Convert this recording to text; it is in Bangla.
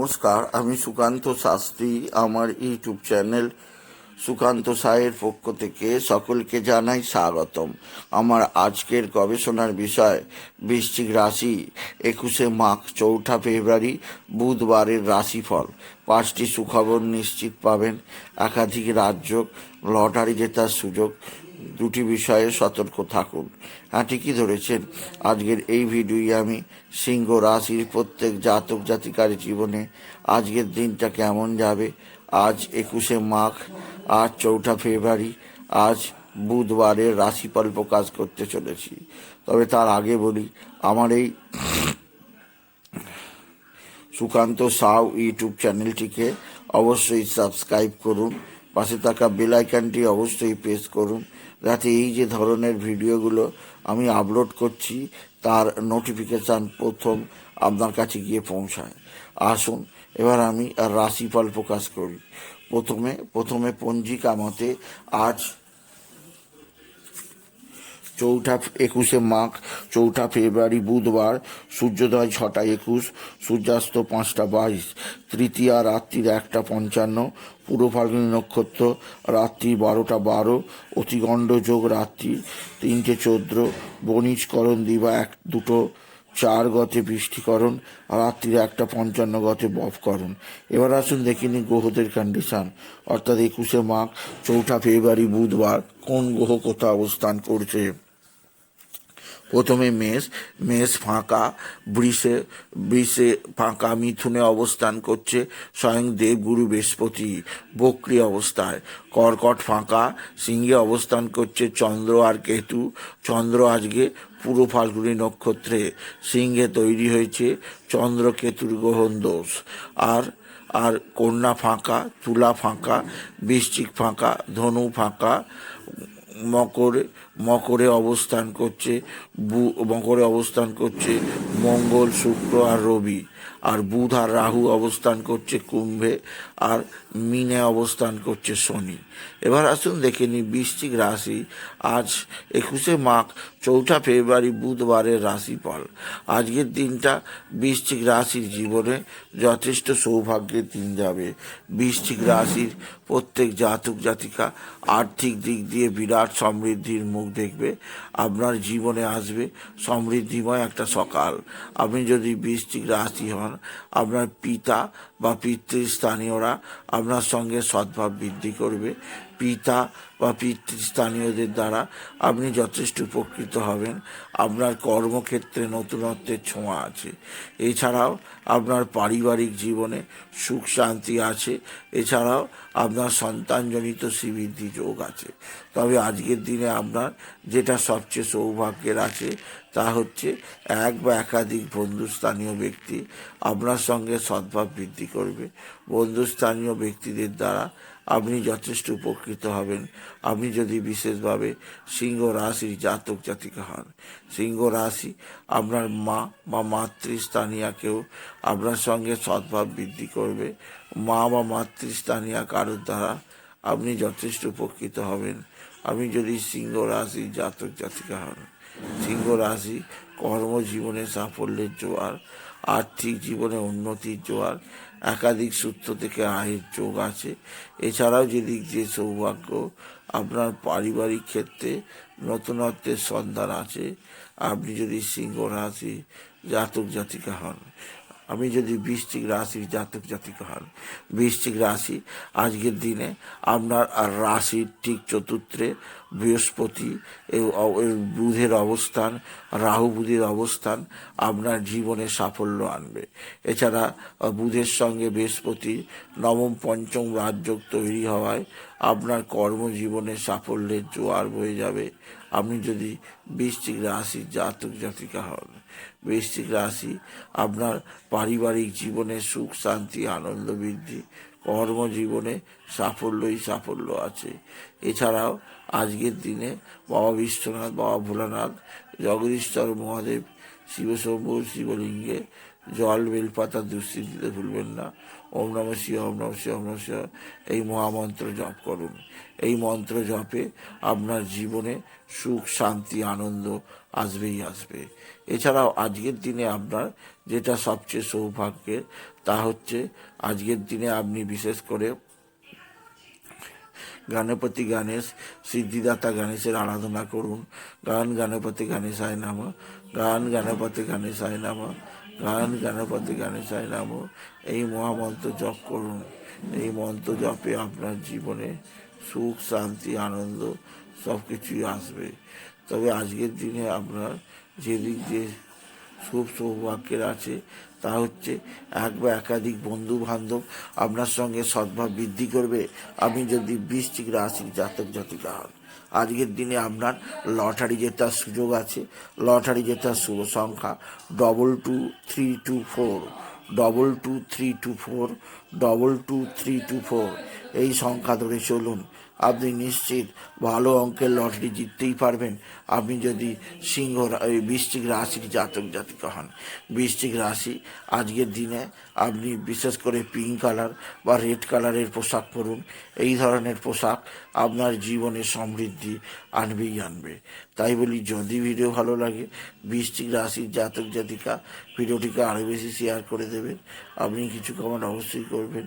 নমস্কার, আমি সুকান্ত শাস্ত্রী, আমার ইউটিউব চ্যানেল সুকান্ত সায়ের পক্ষ থেকে সকলকে জানাই স্বাগতম। আমার আজকের গবেষণার বিষয়, বৃশ্চিক রাশি, একুশে মাঘ, চৌঠা ফেব্রুয়ারি, বুধবারের রাশিফল। পাঁচটি সুখবর নিশ্চিত পাবেন। একাধিক রাজ্য লটারি জেতার সুযোগ দুটি বিষয়ে সতর্ক থাকুন। হ্যাঁ ঠিকই ধরেছেন। আজকের এই ভিডিওই আমি সিংহ রাশির প্রত্যেক জাতক জাতিকার জীবনে আজকের দিনটা কেমন যাবে। আজ একুশে মাঘ, আজ চৌঠা ফেব্রুয়ারি, আজ বুধবারের রাশিফল প্রকাশ করতে চলেছি। তবে তার আগে বলি, আমার এই সুকান্ত সাউ ইউটিউব চ্যানেলটিকে অবশ্যই সাবস্ক্রাইব করুন। পাশে থাকা বেল আইকনটি অবশ্যই প্রেস করুন। যাতে এই যে ধরনের ভিডিওগুলো আমি আপলোড করছি, তার নোটিফিকেশান প্রথম আপনার কাছে গিয়ে পৌঁছায়। আসুন, এবার আমি রাশিফল প্রকাশ করি। প্রথমে প্রথমে পঞ্জিকা মতে আজ চৌঠা একুশে মাঘ, চৌঠা ফেব্রুয়ারি বুধবার, সূর্যোদয় ছটা একুশ, সূর্যাস্ত পাঁচটা বাইশ, তৃতীয়া রাত্রির একটা পঞ্চান্ন, পূর্ব ফাল্গুনী নক্ষত্র রাত্রি বারোটা বারো, অতিগণ্ড যোগ রাত্রি তিনটে চোদ্দ বণিজকরণ দিবা এক দুটো চার গতে বৃষ্টিকরণ, রাত্রির একটা পঞ্চান্ন গতে বফকরণ এবার আসুন দেখে নিন গ্রহদের কন্ডিশন অর্থাৎ একুশে মাঘ, চৌঠা ফেব্রুয়ারি বুধবার কোন গ্রহ কোথাও অবস্থান করছে? প্রথমে মেষ মেষ ফাঁকা, বৃষে বৃষে ফাঁকা, মিথুনে অবস্থান করছে, স্বয়ং দেবগুরু বৃহস্পতি, বক্রি অবস্থায়। কর্কট ফাঁকা, সিংহে অবস্থান করছে চন্দ্র আর কেতু। চন্দ্র আজকে পুরো ফাল্গুনী নক্ষত্রে সিংহে তৈরি হয়েছে, চন্দ্র কেতুর গ্রহণ দোষ। আর আর কন্যা ফাঁকা, তুলা ফাঁকা, বৃশ্চিক ফাঁকা, ধনু ফাঁকা মকরে মকরে অবস্থান করছে, বু- মকরে অবস্থান করছে মঙ্গল, শুক্র আর রবি। আর বুধ আর রাহু অবস্থান করছে কুম্ভে আর মিনে অবস্থান করছে শনি। এবার আসুন দেখে নিই বৃশ্চিক রাশি। আজ একুশে মাঘ, চৌঠা ফেব্রুয়ারি বুধবারের রাশিফল। আজকের দিনটা বৃশ্চিক রাশির জীবনে যথেষ্ট সৌভাগ্যের দিন যাবে। বৃশ্চিক রাশির প্রত্যেক জাতক জাতিকা আর্থিক দিক দিয়ে বিরাট সমৃদ্ধির মুখ দেখবে, আপনার জীবনে আসবে সমৃদ্ধিময় একটা সকাল। আপনি যদি বৃষ্টিক রাশি হন, আপনার পিতা বা পিতৃস্থানীয়রা আপনার সঙ্গে সদ্ভাব বৃদ্ধি করবে পিতা বা পিতৃস্থানীয়দের দ্বারা আপনি যথেষ্ট উপকৃত হবেন। আপনার কর্মক্ষেত্রে নতুনত্বের ছোঁয়া আছে। এছাড়াও আপনার পারিবারিক জীবনে সুখ শান্তি আছে। এছাড়াও আপনার সন্তানজনিত শ্রীবৃদ্ধি যোগ আছে। তবে আজকের দিনে আপনার যেটা সবচেয়ে সৌভাগ্যের আছে তা হচ্ছে এক বা একাধিক বন্ধুস্থানীয় ব্যক্তি আপনার সঙ্গে সদ্ভাব বৃদ্ধি করবে। বন্ধুস্থানীয় ব্যক্তিদের দ্বারা আপনি যথেষ্ট উপকৃত হবেন। আপনি যদি বিশেষভাবে সিংহ রাশির জাতক জাতিকা হন, সিংহ রাশি আপনার মা বা মাতৃস্থানীয়াকেও আপনার সঙ্গে সদ্ভাব বৃদ্ধি করবে। মা বা মাতৃস্থানীয়া কারোর দ্বারা আপনি যথেষ্ট উপকৃত হবেন। আপনি যদি সিংহ রাশির জাতক জাতিকা হন। সিংহ রাশি কর্মজীবনে সাফল্যের জোয়ার, আর্থিক জীবনে উন্নতির জোয়ার, একাধিক সূত্র থেকে আয়ের যোগ আছে। এছাড়াও যেদিক যে সৌভাগ্য, আপনার পারিবারিক ক্ষেত্রে নতুনত্বের সন্ধান আছে। আপনি যদি সিংহ রাশি জাতক জাতিকা হন, আমি যদি বৃষ্টিক রাশির জাতক জাতিকা হন বৃষ্টিক রাশি, আজকের দিনে আপনার আর রাশির ঠিক চতুর্থে বৃহস্পতি বুধের অবস্থান, রাহু বুধের অবস্থান আপনার জীবনে সাফল্য আনবে। এছাড়া বুধের সঙ্গে বৃহস্পতি নবম পঞ্চম রাজযোগ তৈরি হওয়ায় আপনার কর্মজীবনে সাফল্যের জোয়ার বয়ে যাবে। আপনি যদি বৃষ্টিক রাশির জাতক জাতিকা হন বৃষ্টিক রাশি আপনার পারিবারিক জীবনে সুখ, শান্তি, আনন্দ বৃদ্ধি কর্মজীবনে সাফল্যই সাফল্য আছে। এছাড়াও আজকের দিনে বাবা বিশ্বনাথ বাবা ভোলানাথ জগদীশ্বর মহাদেব শিবশম্ভু শিবলিঙ্গে, জল, বেলপাতা দুশ্চিত দিতে ভুলবেন না। ওম নম শিব, ওম নম শিব, ওম নম শিব। এই মহামন্ত্র জপ করুন। এই মন্ত্র জপে আপনার জীবনে সুখ, শান্তি, আনন্দ আসবেই আসবে। এছাড়াও আজকের দিনে আপনার যেটা সবচেয়ে সৌভাগ্যের, তা হচ্ছে আজকের দিনে আপনি বিশেষ করে গণপতি গণেশ, সিদ্ধিদাতা গণেশের আরাধনা করুন। গান গণপতি গণেশায় নাম, গান গণপতি গণেশায় নাম, গান গণপতি গণেশায় নাম। এই মহামন্ত্র জপ করুন। এই মন্ত্র জপে আপনার জীবনে সুখ, শান্তি, আনন্দ সব কিছুই আসবে। তবে আজকের দিনে আপনার যেদিক যে শুভ সৌভাগ্যের আছে। তা হচ্ছে এক বা একাধিক বন্ধু বান্ধব আপনার সঙ্গে সদ্ভাব বৃদ্ধি করবে। আপনি যদি বৃশ্চিক রাশির জাতক জাতিকা হন। আজকের দিনে আপনার লটারি জেতার সুযোগ আছে। লটারি জেতার শুভ সংখ্যা double two three two four double two three two four double two three two four এই সংখ্যা ধরে চলুন। আপনি নিশ্চিত ভালো অঙ্কের লটারি জিততেই পারবেন। আপনি যদি সিংহ বৃশ্চিক রাশির জাতক জাতিকা হন। বৃশ্চিক রাশি আজকের দিনে আপনি বিশেষ করে পিঙ্ক কালার বা রেড কালারের পোশাক পরুন। এই ধরনের পোশাক আপনার জীবনে সমৃদ্ধি আনবেই আনবে। তাই বলি, যদি ভিডিও ভালো লাগে বৃষ্টিক রাশির জাতক জাতিকা ভিডিওটিকে আরও বেশি শেয়ার করে দেবেন। আপনি কিছু কমেন্ট অবশ্যই করবেন।